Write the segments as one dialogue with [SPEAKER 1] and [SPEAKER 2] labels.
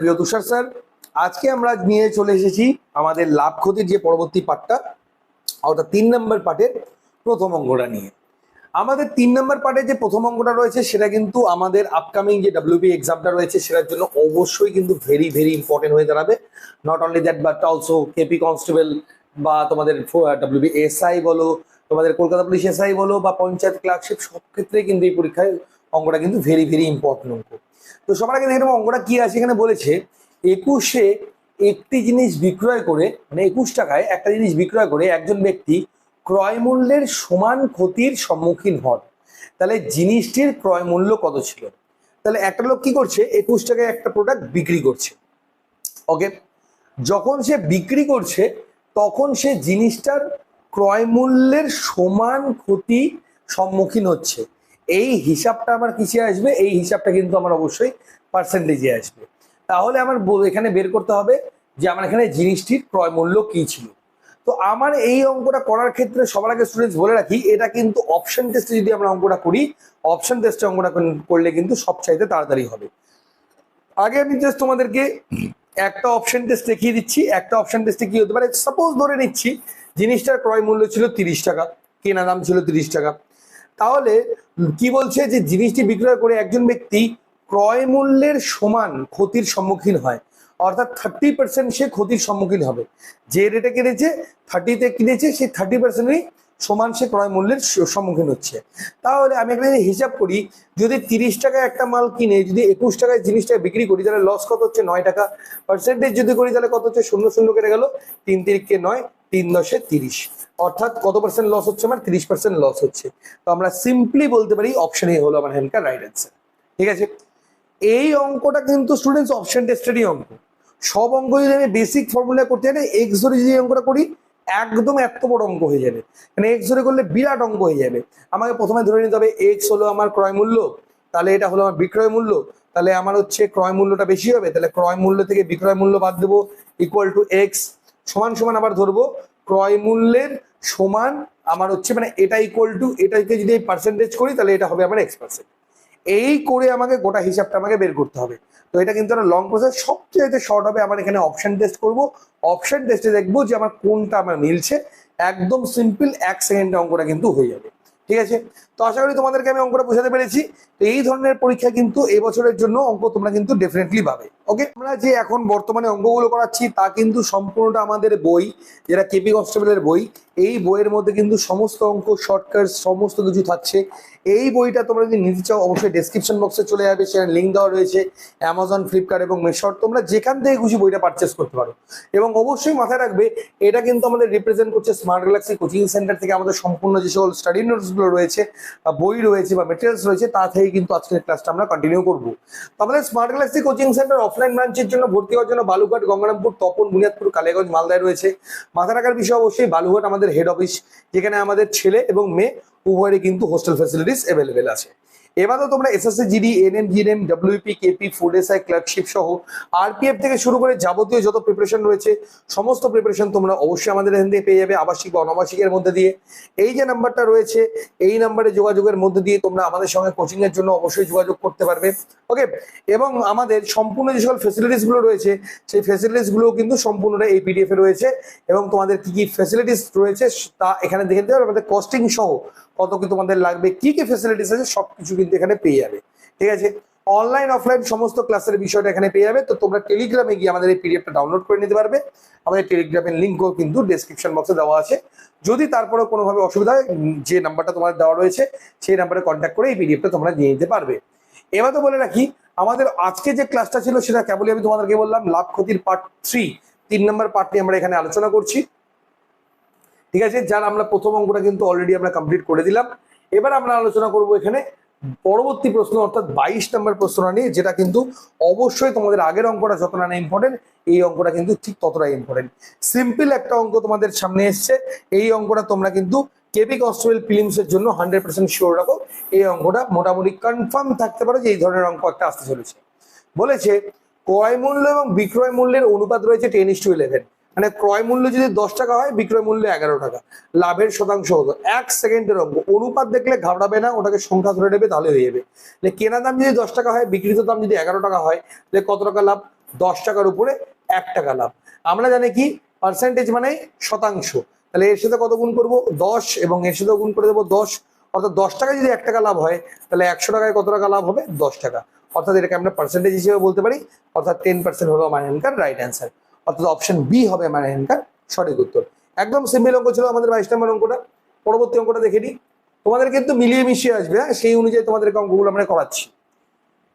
[SPEAKER 1] প্রিয় তুষার স্যার, আজকে আমরা নিয়ে চলে এসেছি আমাদের লাভ ক্ষতির যে পরবর্তী পার্টটা অর্থাৎ তিন নম্বর পার্টের প্রথম অঙ্গটা নিয়ে। আমাদের তিন নম্বর পার্টে যে প্রথম অঙ্গটা রয়েছে, সেটা কিন্তু আমাদের আপকামিং যে ডাব্লিউপি এক্সামটা রয়েছে, সেটার জন্য অবশ্যই কিন্তু ভেরি ভেরি ইম্পর্টেন্ট হয়ে দাঁড়াবে। Not only that but also KP constable বা তোমাদের ডাব্লিউবি এসআই বলো, তোমাদের কলকাতা পুলিশ এসআই বলো বা পঞ্চায়েত ক্লার্কশিপ সব ক্ষেত্রে কিন্তু এই পরীক্ষায় অঙ্কটা কিন্তু ভেরি ভেরি ইম্পর্টেন্ট অঙ্ক। তো সবার আগে দেখে নেব অঙ্কটা কি আছে এখানে বলেছে, একুশে একটি জিনিস বিক্রয় করে মানে একুশ টাকায় একটা জিনিস বিক্রয় করে একজন ব্যক্তি ক্রয় মূল্যের সমান ক্ষতির সম্মুখীন হন। তাহলে জিনিসটির ক্রয় মূল্য কত ছিল? তাহলে একটা লোক কি করছে, একুশ টাকায় একটা প্রোডাক্ট বিক্রি করছে। ওকে? যখন সে বিক্রি করছে, তখন সে জিনিসটার ক্রয় মূল্যের সমান ক্ষতি সম্মুখীন হচ্ছে। এই হিসাবটা আমার কিসে আসবে? এই হিসাবটা কিন্তু আমার অবশ্যই পার্সেন্টেজে আসবে। তাহলে আমার এখানে বের করতে হবে যে আমার এখানে জিনিসটির ক্রয় মূল্য কি ছিল। তো আমার এই অঙ্কটা করার ক্ষেত্রে সবার আগে স্টুডেন্টস বলে রাখি, এটা কিন্তু অপশন টেস্টে যদি আমরা অঙ্কটা করি অপশন টেস্টে অঙ্কটা করলে কিন্তু সবচাইতে তাড়াতাড়ি হবে। আগে আমি জাস্ট তোমাদেরকে একটা অপশন টেস্ট দেখিয়ে দিচ্ছি। একটা অপশন টেস্টে কি হতে পারে? সাপোজ ধরে নিচ্ছি, জিনিসটার ক্রয় মূল্য ছিল তিরিশ টাকা, কেনা দাম ছিল তিরিশ টাকা। তাহলে কি বলছে যে জিনিসটি বিক্রয় করে একজন ব্যক্তি ক্রয় মূল্যের সমান ক্ষতির সম্মুখীন হয়? অর্থাৎ থার্টি পার্সেন্ট সে ক্ষতির সম্মুখীন হবে। যে রেটে কিনেছে থার্টিতে কিনেছে সেই থার্টি পার্সেন্টই সমান সে ক্রয় মূল্যের সম্মুখীন হচ্ছে। তাহলে আমি এখানে হিসাব করি, যদি তিরিশ টাকায় একটা মাল কিনে, যদি একুশ টাকায় জিনিসটা বিক্রি করি, তাহলে লস কত হচ্ছে? নয় টাকা। পার্সেন্টেজ যদি করি, তাহলে কত হচ্ছে? শূন্য শূন্য কেটে গেল। তিন তিরিখকে নয় তিন দশে তিরিশ। অর্থাৎ কত পার্সেন্ট লস হচ্ছে? আমার তিরিশ পার্সেন্ট লস হচ্ছে। তো আমরা সিম্পলি বলতে পারি অপশন এ হলো আমার হ্যান্ডকার রাইট অ্যান্সার ঠিক আছে? এই অঙ্কটা কিন্তু স্টুডেন্টস অপশন টেস্টেরই অঙ্ক। সব অঙ্ক যদি আমি বেসিক ফর্মুলা করতে জানি এক্স ধরে যদি অঙ্কটা করি, একদম এত বড় অঙ্ক হয়ে যাবে। মানে এক্স ধরে করলে বিরাট অঙ্ক হয়ে যাবে। আমাকে প্রথমে ধরে নিতে হবে এক্স হলো আমার ক্রয় মূল্য। তাহলে এটা হলো আমার বিক্রয় মূল্য। তাহলে আমার হচ্ছে ক্রয় মূল্যটা বেশি হবে। তাহলে ক্রয় মূল্য থেকে বিক্রয় মূল্য বাদ দেবো ইকুয়াল টু এক্স সমান সমান আবার ধরবো, ক্রয় মূল্যের সমান আমার হচ্ছে মানে এটা ইকুয়াল টু এটাকে যদি এই পার্সেন্টেজ করি তাহলে এটা হবে আমার এক্স পার্সেন্ট এই করে আমাকে গোটা হিসাবটা আমাকে বের করতে হবে। তো এটা কিন্তু একটা লং প্রসেস সবচেয়ে শর্ট হবে আমার এখানে অপশন টেস্ট করব। অপশন টেস্টে দেখব যে আমার কোনটা আমার মিলছে। একদম সিম্পল এক সেকেন্ডে অঙ্কটা কিন্তু হয়ে যাবে। ঠিক আছে? তো আশা করি তোমাদেরকে আমি অঙ্কটা বোঝাতে পেরেছি। তো এই ধরনের পরীক্ষা কিন্তু এবছরের জন্য অঙ্ক তোমরা কিন্তু ডেফিনেটলি পাবে। ওকে আমরা যে এখন বর্তমানে অঙ্কগুলো করাচ্ছি, তা কিন্তু সম্পূর্ণটা আমাদের বই, যেটা কেপি কনস্টেবলের বই। এই বইয়ের মধ্যে কিন্তু সমস্ত অঙ্ক শর্টকাট সমস্ত কিছু থাকছে। এই বইটা তোমরা যদি নিতে চাও, অবশ্যই ডেসক্রিপশন বক্সে চলে যাবে, সেখানে লিঙ্ক দেওয়া রয়েছে। অ্যামাজন ফ্লিপকার্ট এবং মেশর তোমরা যেখান থেকে খুশি বইটা পারচেস করতে পারো। এবং অবশ্যই মাথায় রাখবে, এটা কিন্তু আমাদের রিপ্রেজেন্ট করছে স্মার্ট গ্যালাক্সি কোচিং সেন্টার থেকে আমাদের সম্পূর্ণ যে সকল স্টাডি নোটসগুলো রয়েছে বই রয়েছে বা মেটেরিয়ালস রয়েছে, তা থেকে কিন্তু আজকের ক্লাসটা আমরা কন্টিনিউ করব। আমাদের smart galaxy coaching centre offline ব্রাঞ্চের জন্য ভর্তি হওয়ার জন্য বালুঘাট গঙ্গারামপুর, তপন বুনিয়াদপুর কালিয়াগঞ্জ মালদায় রয়েছে। মাথা রাখার বিষয় অবশ্যই বালুঘাট আমাদের হেড অফিস যেখানে আমাদের ছেলে এবং মেয়ে উভয়েরই কিন্তু হোস্টেল ফ্যাসিলিটিস অ্যাভেলেবেল আছে। এবারও তোমরা SSC GD NM GNM WP KP food SI clerkship সহ আরপিএফ থেকে শুরু করে যাবতীয় যত প্রিপারেশন রয়েছে, সমস্ত প্রিপারেশন তোমরা অবশ্যই আমাদের এখান থেকে পেয়ে যাবে, আবাসিক বা অনাবাসিকের মধ্যে দিয়ে। এই যে নাম্বারটা রয়েছে, এই নাম্বারে যোগাযোগের মধ্যে দিয়ে তোমরা আমাদের সঙ্গে কোচিং এর জন্য অবশ্যই যোগাযোগ করতে পারবে। ওকে এবং আমাদের সম্পূর্ণ যে সকল ফেসিলিটিসগুলো রয়েছে, সেই ফেসিলিটিসগুলো কিন্তু সম্পূর্ণটা এই পিডিএফ এ রয়েছে এবং তোমাদের কি কি ফেসিলিটিস রয়েছে, তা এখানে দেখে পারবে আমাদের কস্টিং সহ কত কি তোমাদের লাগবে, কি কি ফেসিলিটিস আছে, সবকিছু কিন্তু এখানে পেয়ে যাবে। ঠিক আছে? অনলাইন অফলাইন সমস্ত ক্লাসের বিষয়টা এখানে পেয়ে যাবে। তো তোমরা টেলিগ্রামে গিয়ে আমাদের এই পিডিএফটা ডাউনলোড করে নিতে পারবে। আমাদের টেলিগ্রামের লিঙ্কও কিন্তু ডেসক্রিপশন বক্সে দেওয়া আছে। যদি তারপরে কোনোভাবে অসুবিধা হয় যে নাম্বারটা তোমাদের দেওয়া রয়েছে, সেই নাম্বারে কন্ট্যাক্ট করে এই পিডিএফটা তোমরা নিয়ে নিতে পারবে। এবার তো বলে রাখি, আমাদের আজকে যে ক্লাসটা ছিল, সেটা কেবলই আমি তোমাদেরকে বললাম, লাভ ক্ষতির পার্ট থ্রি তিন নম্বর পার্ট নিয়ে আমরা এখানে আলোচনা করছি। ঠিক আছে? যার আমরা প্রথম অঙ্কটা কিন্তু অলরেডি আমরা কমপ্লিট করে দিলাম। এবার আমরা আলোচনা করব এখানে পরবর্তী প্রশ্ন, অর্থাৎ বাইশ নম্বর প্রশ্নটা নিয়ে, যেটা কিন্তু অবশ্যই তোমাদের আগের অঙ্কটা যতটা না ইম্পর্টেন্ট এই অঙ্কটা কিন্তু ঠিক ততটাই ইম্পর্টেন্ট সিম্পল একটা অঙ্ক তোমাদের সামনে এসছে। এই অঙ্কটা তোমরা কিন্তু কেপি কনস্টেবল ফিলিমস এর জন্য হান্ড্রেড পার্সেন্ট শিওর রাখো। এই অঙ্কটা মোটামুটি কনফার্ম থাকতে পারো যে এই ধরনের অঙ্ক একটা আসতে চলেছে। বলেছে, ক্রয় মূল্য এবং বিক্রয় মূল্যের অনুপাত রয়েছে টেন ইস টু ইলেভেন মানে ক্রয় মূল্য যদি দশ টাকা হয়, বিক্রয় মূল্য এগারো টাকা। লাভের শতাংশ হতো এক সেকেন্ডের অঙ্ক। অনুপাত দেখলে ঘাবড়াবে না, ওটাকে সংখ্যা ধরে নেবে, তাহলে হয়ে যাবে। কেনা দাম যদি দশ টাকা হয়, বিক্রিত দাম যদি এগারো টাকা হয় তাহলে কত টাকা লাভ? দশ টাকার উপরে এক টাকা লাভ। আমরা জানি কি? পার্সেন্টেজ মানে শতাংশ। তাহলে এর সাথে কত গুণ করব? দশ, এবং এর সাথে গুণ করে দেবো দশ। অর্থাৎ দশ টাকায় যদি এক টাকা লাভ হয়, তাহলে একশো টাকায় কত টাকা লাভ হবে? দশ টাকা। অর্থাৎ এটাকে আমরা পার্সেন্টেজ হিসেবে বলতে পারি। অর্থাৎ টেন পার্সেন্ট হলো আমার এখানকার রাইট অ্যান্সার অর্থাৎ অপশন বি হবে আমার এখানকার সঠিক উত্তর। একদম সিম্পল অঙ্ক ছিল আমাদের বাইশ নম্বর অঙ্কটা। পরবর্তী অঙ্কটা দেখে নিই। তোমাদের কিন্তু মিলিয়ে মিশিয়ে আসবে হ্যাঁ? সেই অনুযায়ী তোমাদেরকে অঙ্কগুলো আমরা করাচ্ছি।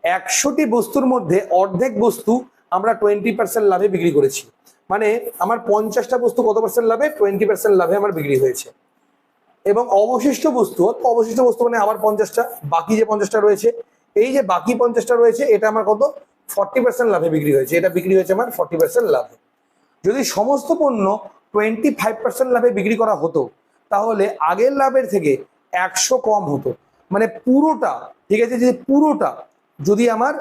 [SPEAKER 1] একশোটি বস্তুর মধ্যে অর্ধেক বস্তু আমরা টোয়েন্টি পার্সেন্ট লাভে বিক্রি করেছি। মানে আমার পঞ্চাশটা বস্তু কত পার্সেন্ট লাভে? টোয়েন্টি পার্সেন্ট লাভে আমার বিক্রি হয়েছে। এবং অবশিষ্ট বস্তু অবশিষ্ট বস্তু মানে আমার পঞ্চাশটা, বাকি যে পঞ্চাশটা রয়েছে, এই যে বাকি পঞ্চাশটা রয়েছে, এটা আমার কত? ফর্টি পার্সেন্ট লাভে বিক্রি হয়েছে। এটা বিক্রি হয়েছে আমার ফর্টি পার্সেন্ট লাভে। যদি সমস্ত পণ্য টোয়েন্টি ফাইভ পার্সেন্ট লাভে বিক্রি করা হতো, তাহলে আগের লাভের থেকে একশো কম হতো। মানে পুরোটা, ঠিক আছে, যে পুরোটা যদি আমার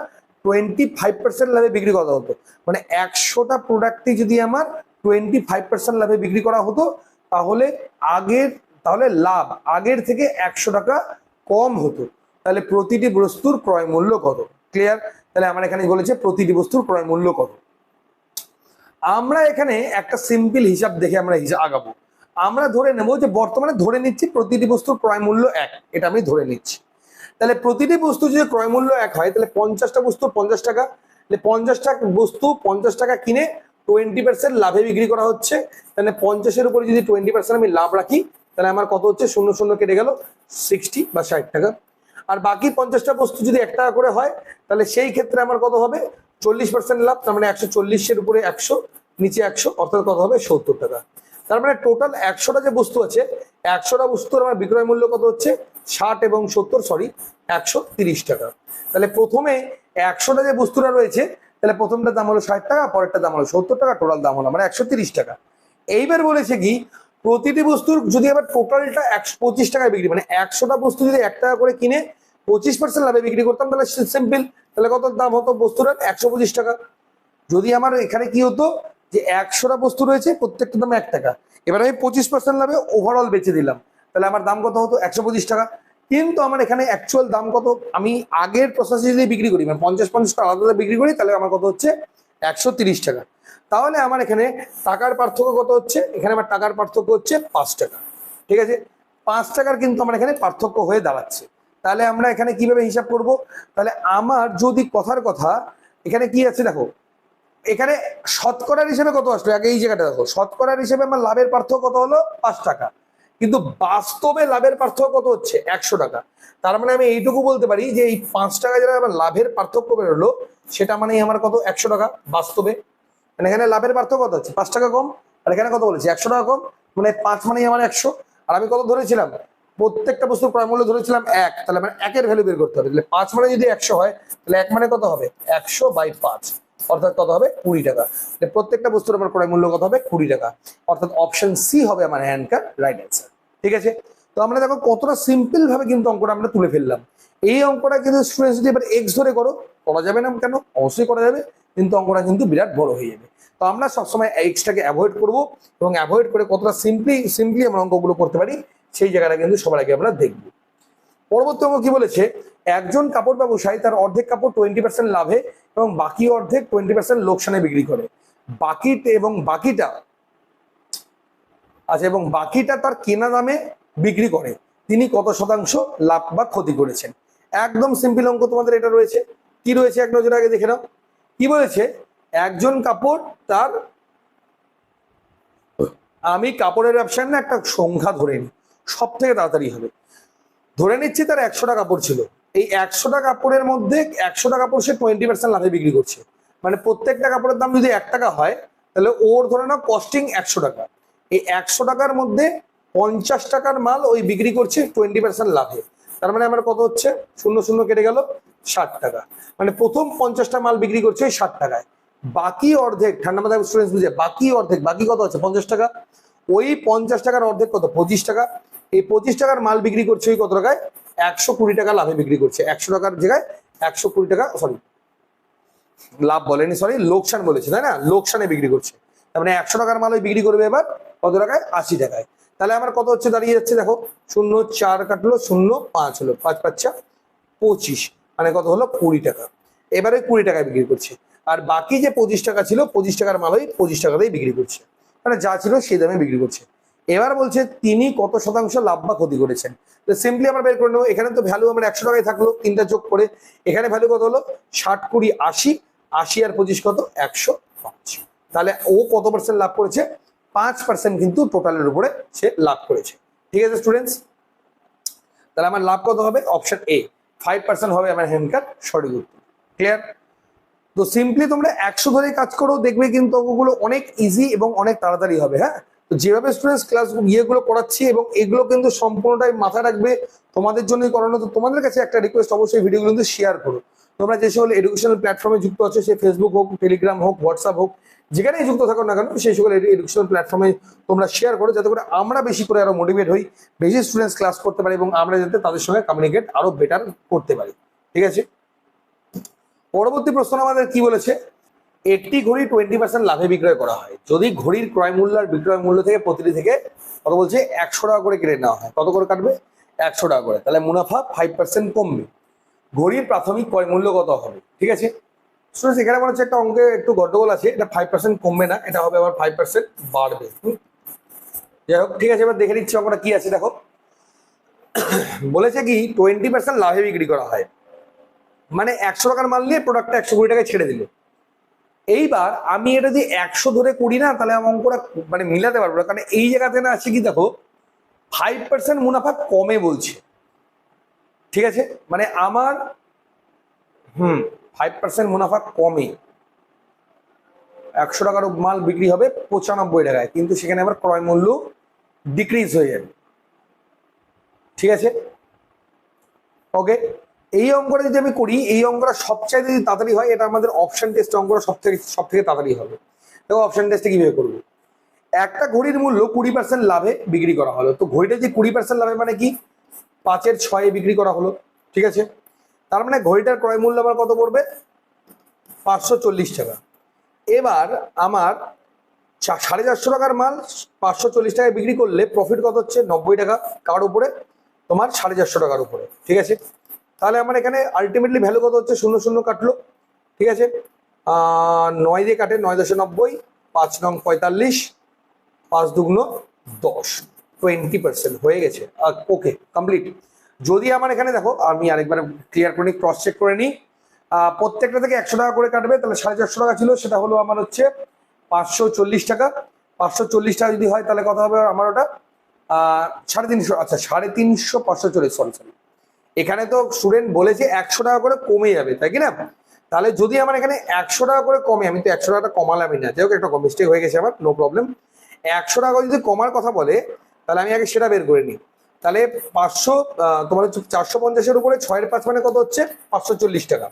[SPEAKER 1] টোয়েন্টি ফাইভ পার্সেন্ট লাভে বিক্রি করা হতো মানে একশোটা প্রোডাক্টই যদি আমার টোয়েন্টি ফাইভ পার্সেন্ট লাভে বিক্রি করা হতো, তাহলে আগের, তাহলে লাভ আগের থেকে একশো টাকা কম হতো। তাহলে প্রতিটি বস্তুর ক্রয় মূল্য কত? ক্লিয়ার তাহলে আমার এখানে বলেছে প্রতিটি বস্তুর ক্রয় মূল্য কত? আমরা এখানে একটা সিম্পল হিসাব দেখে আমরা হিসাব আগাবো। আমরা ধরে নেব যে বর্তমানে ধরে নিচ্ছি প্রতিটি বস্তুর ক্রয় মূল্য এক, এটা আমি ধরে নিচ্ছি। তাহলে প্রতিটি বস্তু যদি ক্রয় মূল্য এক হয়, তাহলে পঞ্চাশটা বস্তু পঞ্চাশ টাকা, তাহলে পঞ্চাশটা বস্তু পঞ্চাশ টাকা কিনে টোয়েন্টি পার্সেন্ট লাভে বিক্রি করা হচ্ছে। তাহলে পঞ্চাশের উপরে যদি টোয়েন্টি পার্সেন্ট আমি লাভ রাখি, তাহলে আমার কত হচ্ছে? শূন্য শূন্য কেটে গেল সিক্সটি বা ষাট টাকা। আর বাকি পঞ্চাশটা বস্তু যদি এক টাকা করে হয়, তাহলে সেই ক্ষেত্রে আমার কত হবে? চল্লিশ পার্সেন্ট লাভ, তার মানে একশো চল্লিশের উপরে একশো, নিচে একশো, অর্থাৎ কত হবে? সত্তর টাকা। তার মানে টোটাল একশোটা যে বস্তু আছে, একশোটা বস্তুর আমার বিক্রয় মূল্য কত হচ্ছে? ষাট এবং সত্তর সরি একশো টাকা। তাহলে প্রথমে একশোটা যে বস্তুটা রয়েছে, তাহলে প্রথমটা দাম হলো ষাট টাকা পরেরটা দাম হলো সত্তর টাকা টোটাল দাম হলো মানে একশো টাকা। এইবার বলেছে কি প্রতিটি বস্তুর যদি আবার টোটালটা একশো, পঁচিশ টাকায় বিক্রি মানে একশোটা বস্তু যদি এক টাকা করে কিনে পঁচিশ পার্সেন্ট লাভে বিক্রি করতাম, তাহলে সিম্পল তাহলে কত দাম হতো বস্তুটার একশো পঁচিশ টাকা। যদি আমার এখানে কি হতো যে একশোটা বস্তু রয়েছে, প্রত্যেকটা দাম এক টাকা। এবার আমি পঁচিশ পার্সেন্ট লাভে ওভারঅল বেচে দিলাম, তাহলে আমার দাম কত হতো? একশো পঁচিশ টাকা। কিন্তু আমার এখানে অ্যাকচুয়াল দাম কত? আমি আগের প্রসেসে যদি বিক্রি করি মানে পঞ্চাশ, পঞ্চাশটা আলাদা বিক্রি করি, তাহলে আমার কত হচ্ছে? একশো টাকা। তাহলে আমার এখানে টাকার পার্থক্য কত হচ্ছে? এখানে আমার টাকার পার্থক্য হচ্ছে পাঁচ টাকা। ঠিক আছে? পাঁচ টাকার কিন্তু আমার এখানে পার্থক্য হয়ে দাঁড়াচ্ছে। তাহলে আমরা এখানে কীভাবে হিসাব করব? তাহলে আমার যদি কথার কথা, এখানে কি আছে দেখো? এখানে শতকরার হিসেবে কত আসলো? আগে এই জায়গাটা দেখো। শতকরার হিসেবে আমার লাভের পার্থক্য কত হলো? পাঁচ টাকা। কিন্তু বাস্তবে লাভের পার্থক্য কত হচ্ছে? একশো টাকা। তার মানে আমি এইটুকু বলতে পারি যে এই পাঁচ টাকা যেটা আমার লাভের পার্থক্য বেরোলো, সেটা মানে আমার কত? একশো টাকা বাস্তবে। মানে এখানে লাভের পার্থক্য কত হচ্ছে? পাঁচ টাকা কম। আর এখানে কত বলেছি? একশো টাকা কম। মানে পাঁচ মানেই আমার একশো। আর আমি কত ধরেছিলাম? প্রত্যেকটা বস্তুর প্রায় মূল্য ধরেছিলাম এক। তাহলে আমার একের ভ্যালু বের করতে হবে। তাহলে পাঁচ মানে যদি একশো হয়, তাহলে এক মানে কত হবে? একশো বাই পাঁচ। অর্থাৎ কত হবে? কুড়ি টাকা। প্রত্যেকটা বস্তুর আমার ক্রয় মূল্য কত হবে? কুড়ি টাকা। অর্থাৎ অপশন সি হবে আমার হ্যান্ডকার রাইট অ্যান্সার ঠিক আছে? তো আমরা দেখো কতটা সিম্পল ভাবে কিন্তু অঙ্কটা আমরা তুলে ফেললাম। এই অঙ্কটা কিন্তু স্টুডেন্টস যদি এবার এক্স ধরে করো, করা যাবে না কেন? অবশ্যই করা যাবে। কিন্তু অঙ্কটা কিন্তু বিরাট বড় হয়ে যাবে। তো আমরা সবসময় এক্সটাকে অ্যাভয়েড করব এবং অ্যাভয়েড করে কতটা সিম্পলি সিম্পলি আমরা অঙ্কগুলো করতে পারি, সেই জায়গাটা কিন্তু সবার আগে আমরা দেখব। পরবর্তী অঙ্ক কি বলেছে? একজন কাপড় ব্যবসায়ী তার অর্ধেক কাপড় টোয়েন্টি পার্সেন্ট লাভে এবং বাকি অর্ধেক টোয়েন্টি পার্সেন্ট লোকসানে বিক্রি করে। বাকি এবং বাকিটা আচ্ছা এবং বাকিটা তার কেনা দামে বিক্রি করে। তিনি কত শতাংশ লাভ বা ক্ষতি করেছেন? একদম সিম্পল অঙ্ক তোমাদের এটা রয়েছে। কি রয়েছে? এক নজর আগে দেখে নাও। কি বলেছে? একজন কাপড় তার আমি কাপড়ের ব্যবসায় না একটা সংখ্যা ধরে নিই। সব থেকে তাড়াতাড়ি হবে। ধরে নিচ্ছি তার একশোটা কাপড় ছিল। এই একশোটা কাপড়ের মধ্যে একশোটা কাপড় সে টোয়েন্টি পার্সেন্ট লাভে বিক্রি করছে। মানে প্রত্যেকটা কাপড়ের দাম যদি এক টাকা হয়, তাহলে ওর ধরে নাও কস্টিং একশো টাকা। এই একশো টাকার মধ্যে পঞ্চাশ টাকার মাল ওই বিক্রি করছে টোয়েন্টি পার্সেন্ট লাভে। তার মানে আমার কত হচ্ছে? শূন্য শূন্য কেটে গেল ষাট টাকা। মানে প্রথম পঞ্চাশটা মাল বিক্রি করছে ওই ষাট টাকায়। বাকি অর্ধেক, ঠান্ডা মাথায় বুঝে, বাকি অর্ধেক, বাকি কত আছে? পঞ্চাশ টাকা। ওই পঞ্চাশ টাকার অর্ধেক কত? পঁচিশ টাকা। এই পঁচিশ টাকার মাল বিক্রি করছে ওই কত টাকায়? একশো কুড়ি টাকা লাভে বিক্রি করছে। একশো টাকার জায়গায় একশো কুড়ি টাকা সরি লাভ বলেনি সরি লোকসান বলেছে, তাই না? লোকসানে বিক্রি করছে। তার মানে একশো টাকার মাল ওই বিক্রি করবে এবার কত টাকায়? আশি টাকায়। তাহলে আমার কত হচ্ছে? দাঁড়িয়ে যাচ্ছে, দেখো, শূন্য চার কাটলো, শূন্য পাঁচ হলো, পাঁচ পাঁচটা পঁচিশ মানে কত হলো? কুড়ি টাকা। এবারে কুড়ি টাকায় বিক্রি করছে। আর বাকি যে পঁচিশ টাকা ছিল, পঁচিশ টাকার মাল ওই পঁচিশ টাকাতেই বিক্রি করছে। মানে যা ছিল সেই দামে বিক্রি করছে। এবার বলছে তিনি কত শতাংশ লাভ বা ক্ষতি করেছেন। তো সিম্পলি আমরা বের করে নেব। এখানে তো ভ্যালু আমার একশো টাকায় থাকল, তিনটা যোগ করে। এখানে ভ্যালু কত হলো? ষাট কুড়ি আশি। আশি আর পঁচিশ কত? একশো পাঁচ। তাহলে ও কত পার্সেন্ট লাভ করেছে? পাঁচ পার্সেন্ট কিন্তু টোটালের উপরে সে লাভ করেছে। ঠিক আছে স্টুডেন্টস তাহলে আমার লাভ কত হবে? অপশন এ ফাইভ পার্সেন্ট হবে আমার হ্যান্ডকার সঠিক উত্তর। ক্লিয়ার তো সিম্পলি তোমরা একশো ধরে কাজ করো, দেখবে কিন্তু অঙ্কগুলো অনেক ইজি এবং অনেক তাড়াতাড়ি হবে হ্যাঁ? তো যেভাবে স্টুডেন্টস ক্লাস ইয়েগুলো করাচ্ছি এবং এগুলো কিন্তু সম্পূর্ণটাই মাথায় রাখবে তোমাদের জন্যই করানো, তো তোমাদের কাছে একটা রিকোয়েস্ট অবশ্যই ভিডিওগুলো কিন্তু শেয়ার করো। তোমরা যে সকল এডুকেশনাল প্ল্যাটফর্মে যুক্ত আছো, সে ফেসবুক হোক টেলিগ্রাম হোক হোয়াটসঅ্যাপ হোক, যেখানেই যুক্ত থাকো না কেন, সেই সকল এডুকেশনাল প্ল্যাটফর্মে তোমরা শেয়ার করো যাতে করে আমরা বেশি করে আরও মোটিভেট হই, বেশি স্টুডেন্টস ক্লাস করতে পারি এবং আমরা যাতে তাদের সঙ্গে কমিউনিকেট আরও বেটার করতে পারি। ঠিক আছে? পরবর্তী প্রশ্ন আমাদের কি বলেছে? একটি ঘড়ি টোয়েন্টি পার্সেন্ট লাভে বিক্রয় করা হয়। যদি ঘড়ির ক্রয় মূল্য আর বিক্রয় মূল্য থেকে প্রতিটি থেকে কত বলছে? একশো টাকা করে কেটে নেওয়া হয়। কত করে কাটবে? একশো টাকা করে। তাহলে মুনাফা ফাইভ পার্সেন্ট কমবে। ঘড়ির প্রাথমিক ক্রয় মূল্য কত হবে? ঠিক আছে? স্টুডেন্টস এখানে মনে হচ্ছে একটা অঙ্কে একটু গন্ডগোল আছে। এটা ফাইভ পার্সেন্ট কমবে না, এটা হবে আবার ফাইভ পার্সেন্ট বাড়বে? যাই হোক, ঠিক আছে, এবার দেখে নিচ্ছি অঙ্কটা কি আছে, দেখো। বলেছে কি টোয়েন্টি পার্সেন্ট লাভে বিক্রি করা হয়। মানে একশো টাকার মাল নিয়ে প্রোডাক্টটা একশো কুড়ি টাকায় ছেড়ে দিল। এইবার আমি এটা যদি একশো ধরে করি না, তাহলে আমার অঙ্কটা মানে মিলাতে পারব না। কারণ এই জায়গাতে না আছে কি দেখো ফাইভ পার্সেন্ট মুনাফা কমে বলছে। ঠিক আছে? মানে আমার, হুম ফাইভ পার্সেন্ট মুনাফা কমে। একশো টাকার মাল বিক্রি হবে পঁচানব্বই টাকায়, কিন্তু সেখানে আবার ক্রয় মূল্য ডিক্রিজ হয়ে যাবে। ঠিক আছে? ওকে এই অঙ্কটা যদি আমি করি, এই অঙ্কটা সবচাইতে যদি তাড়াতাড়ি হয়, এটা আমাদের অপশন টেস্ট অঙ্কটা সব থেকে সব থেকে তাড়াতাড়ি হবে। দেখো অপশন টেস্টে কীভাবে করব? একটা ঘড়ির মূল্য কুড়ি পার্সেন্ট লাভে বিক্রি করা হলো। তো ঘড়িটা যে কুড়ি পার্সেন্ট লাভে মানে কি? পাঁচের ছয়ে বিক্রি করা হলো, ঠিক আছে? তার মানে ঘড়িটার ক্রয় মূল্য আমার কত পড়বে? পাঁচশো চল্লিশ টাকা। এবার আমার সাড়ে চারশো টাকার মাল পাঁচশো চল্লিশ টাকায় বিক্রি করলে প্রফিট কত হচ্ছে? নব্বই টাকা। কার উপরে? তোমার সাড়ে চারশো টাকার উপরে, ঠিক আছে? তাহলে আমার এখানে আলটিমেটলি ভ্যালু কত হচ্ছে? শূন্য শূন্য কাটলো। ঠিক আছে? নয় দিয়ে কাটে নয় দশে নব্বই, পাঁচ নং পঁয়তাল্লিশ, পাঁচ দুগুণ দশ। টোয়েন্টি পার্সেন্ট হয়ে গেছে। ওকে কমপ্লিট যদি আমার এখানে দেখো, আমি আরেকবার ক্লিয়ার করে নিই ক্রস চেক করে নিই। প্রত্যেকটা থেকে একশো টাকা করে কাটবে, তাহলে সাড়ে চারশো টাকা ছিল, সেটা হলো আমার হচ্ছে পাঁচশো চল্লিশ টাকা। পাঁচশো চল্লিশ টাকা যদি হয়, তাহলে কথা হবে আমার ওটা? সাড়ে তিনশো আচ্ছা সাড়ে তিনশো পাঁচশো চল্লিশ সরি সরি এখানে তো স্টুডেন্ট বলেছে একশো টাকা করে কমে যাবে, তাই কি না? তাহলে যদি আমার এখানে একশো টাকা করে কমে, আমি তো একশো টাকাটা কমালামই না, যাই হোক, একটা মিস্টেক হয়ে গেছে আমার নো প্রবলেম একশো টাকা যদি কমার কথা বলে, তাহলে আমি আগে সেটা বের করে নিই। তাহলে পাঁচশো তোমার হচ্ছে চারশো পঞ্চাশের উপরে ছয়ের পাঁচ মানে কত হচ্ছে? পাঁচশো চল্লিশ টাকা।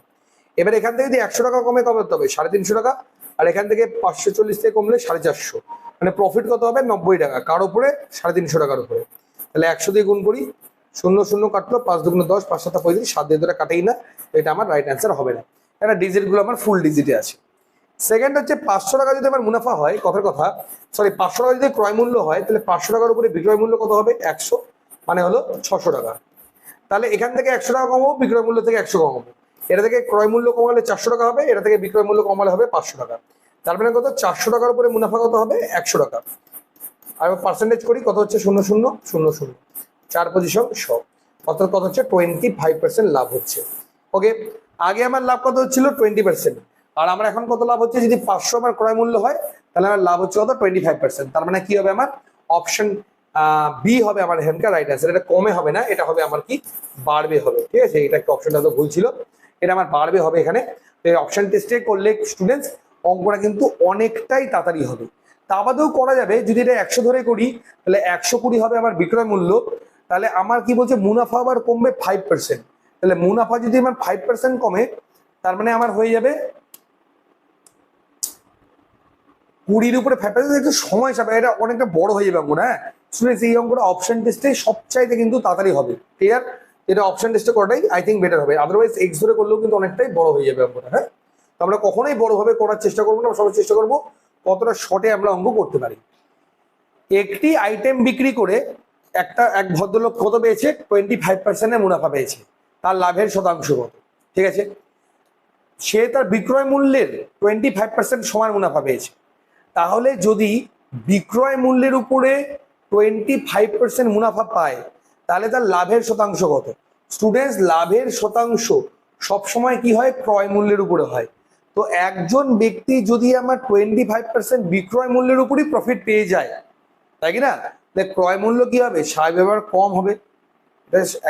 [SPEAKER 1] এবার এখান থেকে যদি একশো টাকা কমে কমে হবে? সাড়ে তিনশো টাকা। আর এখান থেকে পাঁচশো চল্লিশ থেকে কমলে সাড়ে চারশো। মানে প্রফিট কত হবে? নব্বই টাকা। কার উপরে? সাড়ে তিনশো টাকার উপরে। তাহলে একশো দিয়ে গুণ করি শূন্য শূন্য কাটলো, পাঁচ দুগুণ দশ, পাঁচ সাতটা পঁয়ত্রিশ, সাত দিয়ে ধরে কাটেই না, এটা আমার রাইট অ্যান্সার হবে না। এটা ডিজিটগুলো আমার ফুল ডিজিটে আছে। সেকেন্ড হচ্ছে পাঁচশো টাকা যদি আমার মুনাফা হয়, কথার কথা সরি পাঁচশো টাকা যদি ক্রয় মূল্য হয়, তাহলে পাঁচশো টাকার উপরে বিক্রয় মূল্য কত হবে? একশো মানে হলো ছশো টাকা। তাহলে এখান থেকে একশো টাকা কমাবো, বিক্রয় মূল্য থেকে একশো কমাবো। এটা থেকে ক্রয় মূল্য কমালে চারশো টাকা হবে, এটা থেকে বিক্রয় মূল্য কমালে হবে পাঁচশো টাকা। তার মানে কত? চারশো টাকার উপরে মুনাফা কত হবে? একশো টাকা। আর পার্সেন্টেজ করি, কত হচ্ছে? শূন্য শূন্য শূন্য শূন্য। চার পজিশন শ অর্থাৎ কত হচ্ছে? টোয়েন্টি ফাইভ পার্সেন্ট লাভ হচ্ছে। ওকে আগে আমার লাভ কত হচ্ছিল? টোয়েন্টি পার্সেন্ট আর আমার এখন কত লাভ হচ্ছে? যদি পাঁচশো আমার ক্রয় মূল্য হয়, তাহলে আমার লাভ হচ্ছে কত? টোয়েন্টি ফাইভ পার্সেন্ট তার মানে কি হবে আমার? অপশন বি হবে আমার হেনকার রাইট অ্যান্সার এটা কমে হবে না, এটা হবে আমার কি? বাড়বে হবে। ঠিক আছে? এটা একটা অপশনটা তো ভুল ছিল। এটা আমার বাড়বে হবে এখানে। তো এই অপশন টেস্টে করলে স্টুডেন্টস অঙ্কটা কিন্তু অনেকটাই তাড়াতাড়ি হবে। তা বাদেও করা যাবে, যদি এটা একশো ধরে করি, তাহলে একশো কুড়ি হবে আমার বিক্রয় মূল্য। তাহলে আমার কি বলছে, মুনাফা আবার কমবে ফাইভ পার্সেন্ট তাহলে মুনাফা যদি আমার ফাইভ পার্সেন্ট কমে, তার মানে আমার হয়ে যাবে কুড়ির উপরে ফাইভ পার্সেন্ট একটু সময় চাপে এটা অনেকটা বড় হয়ে যাবে অঙ্কটা হ্যাঁ? স্টুডেন্টস এই অঙ্কটা অপশন টেস্টে সবচাইতে কিন্তু তাড়াতাড়ি হবে। ক্লিয়ার এটা অপশন টেস্টে করাটাই আই থিঙ্ক বেটার হবে। আদারওয়াইজ এক্স ধরে করলেও কিন্তু অনেকটাই বড় হয়ে যাবে অঙ্কটা হ্যাঁ? তো আমরা কখনোই বড়ভাবে করার চেষ্টা করব না সবাই চেষ্টা করব কতটা শর্টে আমরা অঙ্ক করতে পারি। একটি আইটেম বিক্রি করে একটা, এক ভদ্রলোক কত পেয়েছে? টোয়েন্টি ফাইভ পার্সেন্টের মুনাফা পেয়েছে। তার লাভের শতাংশ কত? ঠিক আছে? সে তার বিক্রয় মূল্যের টোয়েন্টি ফাইভ পার্সেন্ট সমান মুনাফা পেয়েছে। তাহলে যদি বিক্রয় মূল্যের উপরে টোয়েন্টি ফাইভ পার্সেন্ট মুনাফা পায়, তাহলে তার লাভের শতাংশ কত? স্টুডেন্টস লাভের শতাংশ সবসময় কি হয়? ক্রয় মূল্যের উপরে হয়। তো একজন ব্যক্তি যদি আমার টোয়েন্টি ফাইভ পার্সেন্ট বিক্রয় মূল্যের উপরই প্রফিট পেয়ে যায়, তাই কি না? ক্রয় মূল্য কি হবে? সার ব্যবহার কম হবে।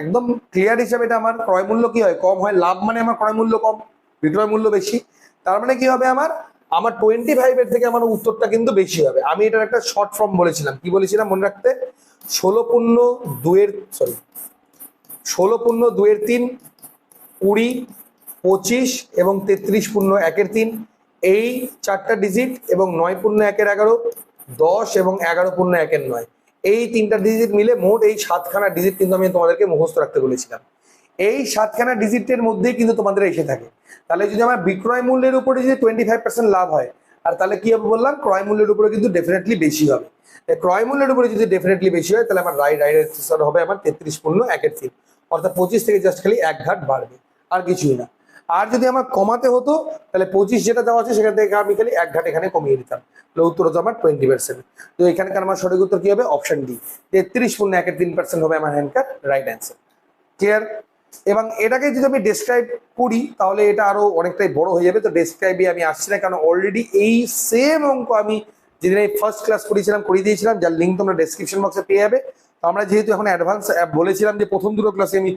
[SPEAKER 1] একদম ক্লিয়ার হিসাবে এটা আমার ক্রয় মূল্য কি হয়? কম হয়, লাভ মানে আমার ক্রয় মূল্য কম, বিক্রয় মূল্য বেশি। তার মানে কি হবে আমার? আমার টোয়েন্টি ফাইভের থেকে আমার উত্তরটা কিন্তু বেশি হবে। আমি এটার একটা শর্ট ফর্ম বলেছিলাম। কি বলেছিলাম মনে রাখতে? ষোলো পূর্ণ দুয়ের সরি ষোলো পূর্ণ দুয়ের তিন, কুড়ি, পঁচিশ এবং তেত্রিশ পূর্ণ একের তিন। এই চারটা ডিজিট এবং নয় পূর্ণ একের এগারো, দশ এবং এগারো পূর্ণ একের নয়। এই তিনটা ডিজিট মিলে মোট এই সাতখানা ডিজিট কিন্তু আমি তোমাদেরকে মুখস্থ রাখতে বলেছিলাম। এই সাতখানা ডিজিটের মধ্যেই কিন্তু তোমাদের এসে থাকে। তাহলে যদি আমার বিক্রয় মূল্যের উপরে যদি টোয়েন্টি ফাইভ পার্সেন্ট লাভ হয়, আর তাহলে কি হবে বললাম? ক্রয় মূল্যের উপরে কিন্তু ডেফিনেটলি বেশি হবে। ক্রয় মূল্যের উপরে যদি ডেফিনেটলি বেশি হয়, তাহলে আমার রাইট রাইট হবে আমার তেত্রিশ পূর্ণ একের তিন। অর্থাৎ পঁচিশ থেকে জাস্ট খালি এক ঘাট বাড়বে। আর কিছুই না। যদি আমার কমাতে হতো, তাহলে পঁচিশ যেটা দেওয়া আছে সেখান থেকে আমি খালি এক ঘাট এখানে কমিয়ে দিতাম তাহলে উত্তর হতো আমার টোয়েন্টি পার্সেন্ট তো এখানকার আমার সঠিক উত্তর কি হবে? অপশন ডি তেত্রিশ পূর্ণ একের তিন পার্সেন্ট হবে আমার হ্যান্ডকার রাইট অ্যান্সার ক্লিয়ার এবং এটাকে যদি আমি ডেসক্রাইব করি, তাহলে এটা আরও অনেকটাই বড় হয়ে যাবে। তো ডেসক্রাইবে আমি আসছি না, কারণ অলরেডি এই সেম অঙ্ক আমি যেদিন আমি ফার্স্ট ক্লাস করেছিলাম করিয়ে দিয়েছিলাম, যার লিঙ্ক তোমরা ডেসক্রিপশন বক্সে পেয়ে যাবে। তো আমরা যেহেতু এখন অ্যাডভান্স বলেছিলাম যে প্রথম দুটো ক্লাসে আমি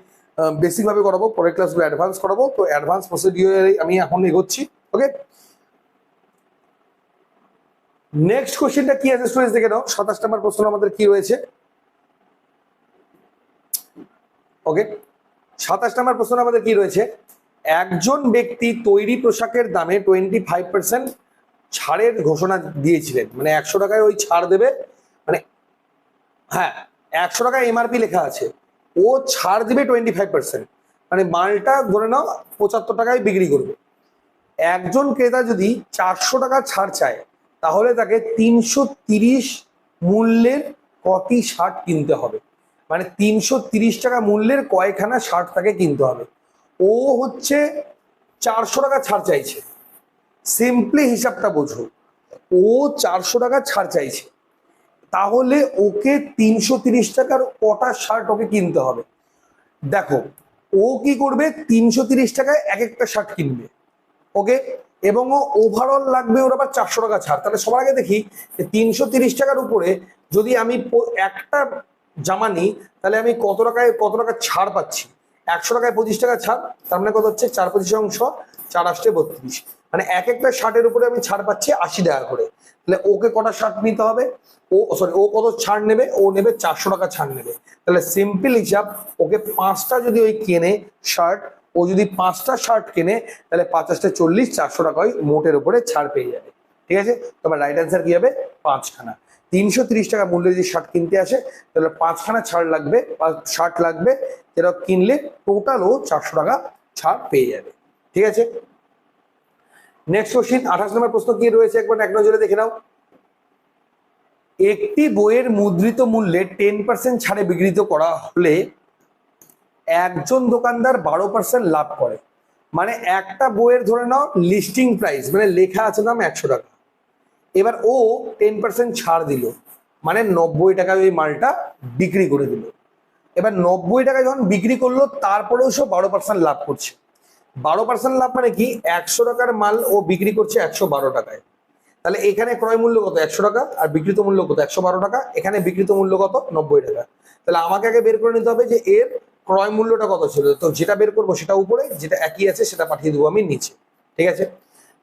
[SPEAKER 1] বেসিক ভাবে করাবো, পরের ক্লাসগুলো অ্যাডভান্স করাবো, তো অ্যাডভান্স প্রসিডিওরে আমি এখন এগোচ্ছি ওকে নেক্সট কোশ্চেনটা কি আছে স্টুডেন্টস দেখে নাও, সাতাশ নম্বর প্রশ্ন আমাদের কি রয়েছে? ওকে সাতাশ নম্বর প্রশ্ন আমাদের কি রয়েছে? একজন ব্যক্তি তৈরি পোশাকের দামে টোয়েন্টি ফাইভ পার্সেন্ট ছাড়ের ঘোষণা দিয়েছিলেন মানে একশো টাকায় ওই ছাড় দেবে মানে হ্যাঁ একশো টাকায় এমআরপি লেখা আছে। ও ছাড় দিবে টোয়েন্টি ফাইভ পার্সেন্ট মানে মালটা ধরে নাও, পঁচাত্তর টাকায় বিক্রি করবে। একজন ক্রেতা যদি চারশো টাকা ছাড় চায়, তাহলে তাকে তিনশো তিরিশ মূল্যের কটি শার্ট কিনতে হবে। মানে তিনশো তিরিশ টাকা মূল্যের কয়খানা শার্ট তাকে কিনতে হবে। ও হচ্ছে চারশো টাকা ছাড় চাইছে। সিম্পলি হিসাবটা বোঝো। ও চারশো টাকা ছাড় চাইছে। তাহলে ওকে তিনশো তিরিশ টাকার কটা শার্ট ওকে কিনতে হবে। দেখো, ও কি করবে? তিনশো তিরিশ টাকায় এক একটা শার্ট কিনবে। ওকে? এবং ও ওভারঅল লাগবে ওর আবার চারশো টাকা ছাড়। তাহলে সবার আগে দেখি যে তিনশো তিরিশ টাকার উপরে যদি আমি একটা জামা নিই, তাহলে আমি কত টাকায়, কত টাকা ছাড় পাচ্ছি? একশো টাকায় পঁচিশ টাকা ছাড়, তার মানে কত হচ্ছে? চার পঁচিশ অংশ। চার আসতে বত্রিশ। মানে এক একটা শার্টের উপরে আমি ছাড় পাচ্ছি আশি টাকা করে। তাহলে ওকে কটা শার্ট নিতে হবে? ও সরি ও কত ছাড় নেবে? ও নেবে চারশো টাকা ছাড় নেবে। তাহলে সিম্পল হিসাব, ওকে পাঁচটা যদি ওই কেনে শার্ট, ও যদি পাঁচটা শার্ট কেনে, তাহলে পাঁচাশটা চল্লিশ, চারশো টাকা ওই মোটের উপরে ছাড় পেয়ে যাবে। ঠিক আছে? তোমার রাইট অ্যান্সার কি হবে? পাঁচখানা। তিনশো তিরিশ টাকা মূল্যে যদি শার্ট কিনতে আসে, তাহলে পাঁচখানা ছাড় লাগবে শার্ট লাগবে, যেটা কিনলে টোটাল ও চারশো টাকা ছাড় পেয়ে যাবে। ঠিক আছে? নেক্সট কোশ্চিন আঠাশ নম্বর প্রশ্ন কি রয়েছে? একবার এক নজরে দেখে নাও। একটি বইয়ের মুদ্রিত মূল্যে টেন পার্সেন্ট ছাড়ে বিক্রিত করা হলে একজন দোকানদার বারো পার্সেন্ট লাভ করে। মানে একটা বইয়ের ধরে নাও লিস্টিং প্রাইস মানে লেখা আছে দাম একশো টাকা। এবার ও টেন পার্সেন্ট ছাড় দিল মানে নব্বই টাকায় ওই মালটা বিক্রি করে দিল। এবার নব্বই টাকায় যখন বিক্রি করল, তারপরেও সে বারো পার্সেন্ট লাভ করছে। বারো পার্সেন্ট লাভ মানে কি? একশো টাকার মাল ও বিক্রি করছে একশো বারো টাকায়। তাহলে এখানে ক্রয় মূল্য কত? একশো টাকা। আর বিক্রিত মূল্য কত? একশো বারো টাকা। এখানে বিক্রিত মূল্য কত? নব্বই টাকা। তাহলে আমাকে আগে বের করে নিতে হবে যে এর ক্রয় মূল্যটা কত ছিল। তো যেটা বের করব সেটা উপরে, যেটা একই আছে সেটা পাঠিয়ে দেবো আমি নিচে। ঠিক আছে?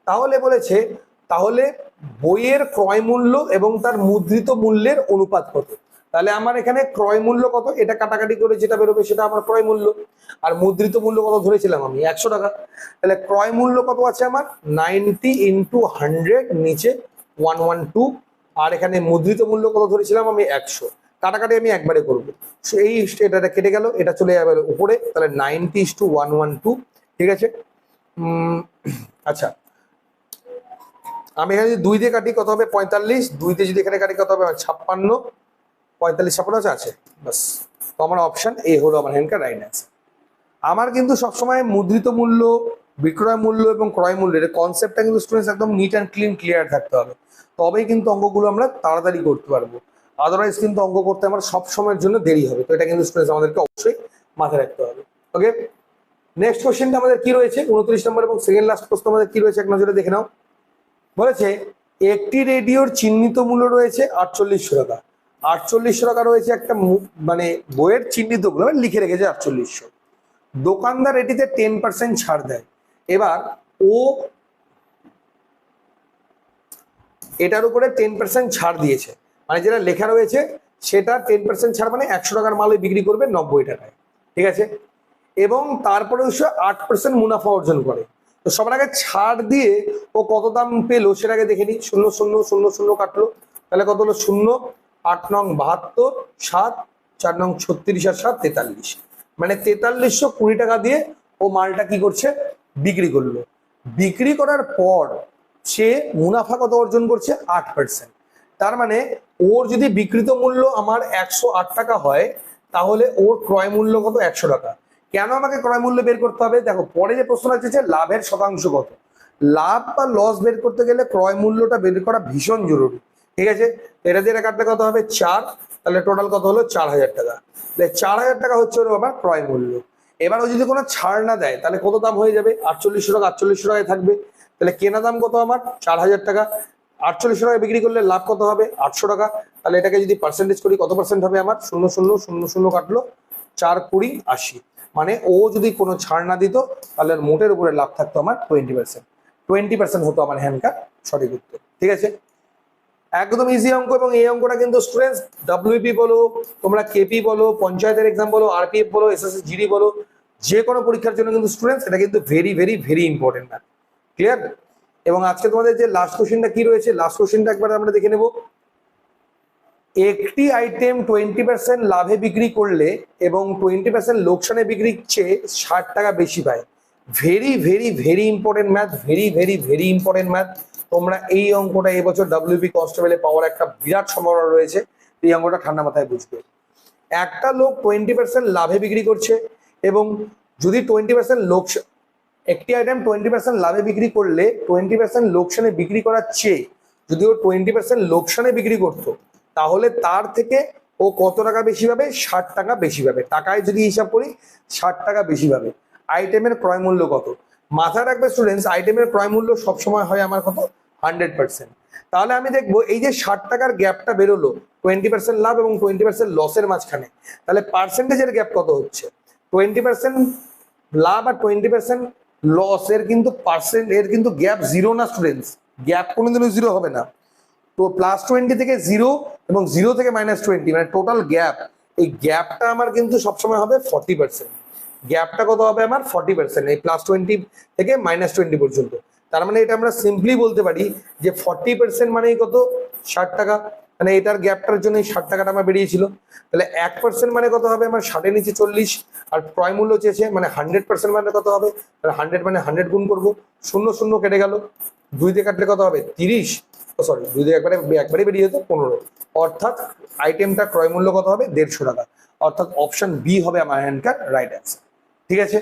[SPEAKER 1] তাহলে বলেছে, তাহলে বইয়ের ক্রয় মূল্য এবং তার মুদ্রিত মূল্যের অনুপাত কত? তাহলে আমার এখানে ক্রয় মূল্য কত? এটা কাটাকাটি করে যেটা বেরোবে সেটা আমার ক্রয় মূল্য। আর মুদ্রিত মূল্য কত ধরেছিলাম আমি? একশো টাকা। তাহলে ক্রয় মূল্য কত আছে আমার? নাইনটি ইন্টু হান্ড্রেড নিচে ওয়ান ওয়ান টু আর এখানে মুদ্রিত মূল্য কত ধরেছিলাম আমি? একশো। কাটাকাটি আমি একবারে করব। এই এটা কেটে গেল, এটা চলে যাবে উপরে। তাহলে ninety is two one one two ঠিক আছে? আচ্ছা। আমি এখানে যদি দুই দিয়ে কাটি, কত হবে? পঁয়তাল্লিশ। দুই দিয়ে যদি এখানে কাটি, কত হবে? আমার ছাপ্পান্ন। পঁয়তাল্লিশ ছাপ্পান্ন আছে? বাস তো আমার অপশন এ হলো আমার হ্যান্ডকার রাইট অ্যান্সার আমার কিন্তু সবসময় মুদ্রিত মূল্য, বিক্রয় মূল্য এবং ক্রয় মূল্যের কনসেপ্টটা কিন্তু স্টুডেন্টস একদম নিট অ্যান্ড ক্লিন ক্লিয়ার থাকতে হবে। তবেই কিন্তু অঙ্কগুলো আমরা তাড়াতাড়ি করতে পারব। আদারওয়াইজ কিন্তু অঙ্ক করতে আমার সব সময়ের জন্য দেরি হবে। তো এটা কিন্তু স্টুডেন্টস আমাদেরকে অবশ্যই মাথায় রাখতে হবে। ওকে নেক্সট কোশ্চেনটা আমাদের কি রয়েছে? উনত্রিশ নম্বর এবং সেকেন্ড লাস্ট প্রশ্ন আমাদের কি রয়েছে? এক নজরে দেখে নাও। বলেছে, একটি রেডিওর চিহ্নিত মূল্য রয়েছে আটচল্লিশশো টাকা। আটচল্লিশশো টাকা রয়েছে একটা মানে বইয়ের চিহ্নিত মানে লিখে রেখেছে আটচল্লিশশো। দোকানদার এটিতে টেন পার্সেন্ট ছাড় দেয়। এবার ও এটার উপরে টেন পার্সেন্ট ছাড় দিয়েছে। মানে যেটা লেখা রয়েছে, সেটা টেন পার্সেন্ট ছাড় মানে একশো টাকার মালে বিক্রি করবে নব্বই টাকায়। ঠিক আছে? এবং তারপরে সে আট পার্সেন্ট মুনাফা অর্জন করে। তো সবার আগে ছাড় দিয়ে ও কত দাম পেল সেটাকে দেখে নিই। শূন্য শূন্য শূন্য শূন্য কাটলো। তাহলে কত হলো? শূন্য। আট নং বাহাত্তর, সাত, চার নং ছত্রিশ আর সাত তেতাল্লিশ। মানে তেতাল্লিশশো কুড়ি টাকা দিয়ে ও মালটা কি করছে? বিক্রি করল। বিক্রি করার পর সে মুনাফা কত অর্জন করছে? আট পার্সেন্ট তার মানে ওর যদি বিক্রিত মূল্য আমার একশো আট টাকা হয়, তাহলে ওর ক্রয় মূল্য কত? একশো টাকা। কেন আমাকে ক্রয় মূল্য বের করতে হবে? দেখো, পরে যে প্রশ্ন আছে যে লাভের শতাংশ কত। লাভ বা লস বের করতে গেলে ক্রয় মূল্যটা বের করা ভীষণ জরুরি। ঠিক আছে? এটা দিয়ে কাটলে কত হবে? চার। তাহলে টোটাল কত হলো? চার হাজার টাকা। তাহলে চার হাজার টাকা হচ্ছে ওর আমার ক্রয় মূল্য। এবার ও যদি কোনো ছাড় না দেয়, তাহলে কত দাম হয়ে যাবে? আটচল্লিশশো টাকা। আটচল্লিশশো টাকায় থাকবে। তাহলে কেনা দাম কত আমার? চার হাজার টাকা। আটচল্লিশশো টাকা বিক্রি করলে লাভ কত হবে? আটশো টাকা। তাহলে এটাকে যদি পার্সেন্টেজ করি, কত পার্সেন্ট হবে আমার? শূন্য শূন্য শূন্য শূন্য কাটলো চার কুড়ি আশি। মানে ও যদি কোনো ছাড় না দিত, তাহলে মোটের উপরে লাভ থাকতো আমার টোয়েন্টি পার্সেন্ট টোয়েন্টি পার্সেন্ট হতো আমার হ্যান্ডকার সঠিক উত্তর। ঠিক আছে? একদম ইজি অঙ্ক এবং এই অঙ্কটা কিন্তু স্টুডেন্টস ডাব্লিউপি বলো, তোমরা কেপি বলো, পঞ্চায়েতের এক্সাম বলো আরপিএফ বলো এসএসসি জিডি বলো, যে কোনো পরীক্ষার জন্য কিন্তু স্টুডেন্টস এটা কিন্তু ভেরি ভেরি ভেরি ইম্পর্টেন্ট না ক্লিয়ার এবং আজকে তোমাদের যে লাস্ট কোশ্চেনটা কি রয়েছে লাস্ট কোশ্চেনটা একবার আমরা দেখে নেব। একটি আইটেম টোয়েন্টি পার্সেন্ট লাভে বিক্রি করলে এবং টোয়েন্টি পার্সেন্ট লোকসানে বিক্রির চেয়ে ষাট টাকা বেশি পায়। Very very very important math very very very important math তোমরা এই অঙ্কটা এবছর ডাব্লিউপি কনস্টেবলে পাওয়ার একটা বিরাট সম্ভাবনা রয়েছে। এই অঙ্কটা ঠান্ডা মাথায় বুঝবে। একটা লোক টোয়েন্টি পার্সেন্ট লাভে বিক্রি করছে এবং যদি টোয়েন্টি পার্সেন্ট লোক একটি আইটেম টোয়েন্টি পার্সেন্ট লাভে বিক্রি করলে টোয়েন্টি পার্সেন্ট লোকসানে বিক্রি করার চেয়ে যদি ও টোয়েন্টি পার্সেন্ট লোকসানে বিক্রি করতো, তাহলে তার থেকে ও কত টাকা বেশি পাবে? ষাট টাকা বেশি পাবে। টাকায় যদি হিসাব করি, ষাট টাকা বেশি পাবে। আইটেমের ক্রয় মূল্য কত? মাথায় রাখবে স্টুডেন্টস আইটেমের ক্রয় মূল্য সবসময় হয় আমার কত হান্ড্রেড পার্সেন্ট। তাহলে আমি দেখব এই যে ষাট টাকার গ্যাপটা বেরোলো, টোয়েন্টি পার্সেন্ট লাভ এবং টোয়েন্টি পার্সেন্ট লসের মাঝখানে, তাহলে পার্সেন্টেজের গ্যাপ কত হচ্ছে? টোয়েন্টি পার্সেন্ট লাভ আর টোয়েন্টি পার্সেন্ট লস এর কিন্তু পার্সেন্ট, এর কিন্তু গ্যাপ জিরো না স্টুডেন্টস, গ্যাপ কোনোদিনও জিরো হবে না। তো প্লাস টোয়েন্টি থেকে জিরো এবং জিরো থেকে মাইনাস টোয়েন্টি মানে টোটাল গ্যাপ, এই গ্যাপটা আমার কিন্তু সবসময় হবে ফর্টি পার্সেন্ট। গ্যাপটা কত হবে আমার? ফর্টি পার্সেন্ট, এই প্লাস টোয়েন্টি থেকে মাইনাস টোয়েন্টি পর্যন্ত। তার মানে এটা আমরা সিম্পলি বলতে পারি যে ফর্টি পার্সেন্ট মানেই কত? ষাট টাকা। মানে এটার গ্যাপটার জন্য ষাট টাকাটা আমার বেরিয়েছিল। তাহলে এক পার্সেন্ট মানে কত হবে? আমার ষাটের নিচে চল্লিশ। আর ক্রয় মূল্য চেয়েছে মানে হান্ড্রেড পার্সেন্ট মানে কত হবে? তাহলে হান্ড্রেড মানে হান্ড্রেড গুণ করব। শূন্য শূন্য কেটে গেল। দুই কাটলে কত হবে? তিরিশ। সরি দুই একবারে একবারে বেরিয়ে যেত পনেরো। অর্থাৎ আইটেমটা ক্রয় মূল্য কত হবে? দেড়শো টাকা। অর্থাৎ অপশন বি হবে আমার হ্যান্ডকার রাইট অ্যান্সার ঠিক আছে?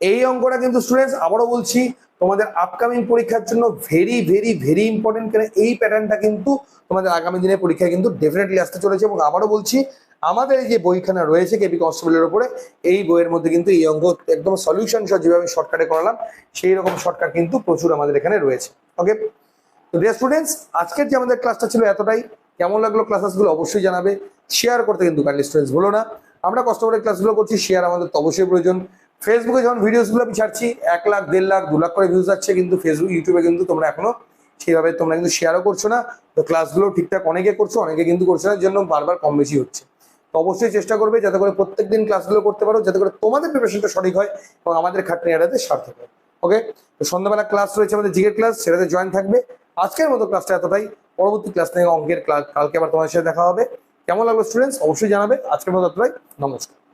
[SPEAKER 1] এই অঙ্কটা কিন্তু স্টুডেন্টস আবারও বলছি, তোমাদের আপকামিং পরীক্ষার জন্য ভেরি ভেরি ভেরি ইম্পর্টেন্ট কেন এই প্যাটার্নটা কিন্তু তোমাদের আগামী দিনের পরীক্ষায় কিন্তু ডেফিনেটলি আসতে চলেছে এবং আবারও বলছি, আমাদের যে বইখানা রয়েছে কেপি কনস্টেবলের উপরে, এই বইয়ের মধ্যে কিন্তু এই অঙ্ক একদম সলিউশন সহ যেভাবে শর্টকাটে করালাম, সেই রকম শর্টকাট কিন্তু প্রচুর আমাদের এখানে রয়েছে ওকে তো ডিয়ার স্টুডেন্টস আজকের যে আমাদের ক্লাসটা ছিল এতটাই, কেমন লাগল ক্লাসেসগুলো অবশ্যই জানাবে শেয়ার করতে কিন্তু কাইন্ডলি স্টুডেন্টস বলো না, আমরা কষ্ট করে ক্লাসগুলো করছি শেয়ার আমাদের তো অবশ্যই প্রয়োজন ফেসবুকে যখন ভিডিওসগুলো আমি ছাড়ছি, এক লাখ, দেড় লাখ, দু লাখ করে ভিউজ যাচ্ছে কিন্তু ফেসবুক ইউটিউবে কিন্তু তোমরা এখনও সেইভাবে তোমরা কিন্তু শেয়ারও করছ না। তো ক্লাসগুলো ঠিকঠাক অনেকে করছ, অনেকে কিন্তু করছ না জন্য বারবার কম বেশি হচ্ছে। তো অবশ্যই চেষ্টা করবে, যাতে করে প্রত্যেক প্রত্যেকদিন ক্লাসগুলো করতে পারো, যাতে করে তোমাদের প্রিপারেশনটা সঠিক হয় এবং আমাদের খাটনি এড়াতে সার্থক হয়। ওকে তো সন্ধ্যাবেলা ক্লাস রয়েছে আমাদের জিগের ক্লাস সেটাতে জয়েন থাকবে। আজকের মতো ক্লাসটা এতটাই। পরবর্তী ক্লাস থেকে অঙ্কের ক্লাস কালকে আবার তোমাদের সাথে দেখা হবে। কেমন লাগল স্টুডেন্টস অবশ্যই জানাবে। আজকের মতো এতটাই। নমস্কার।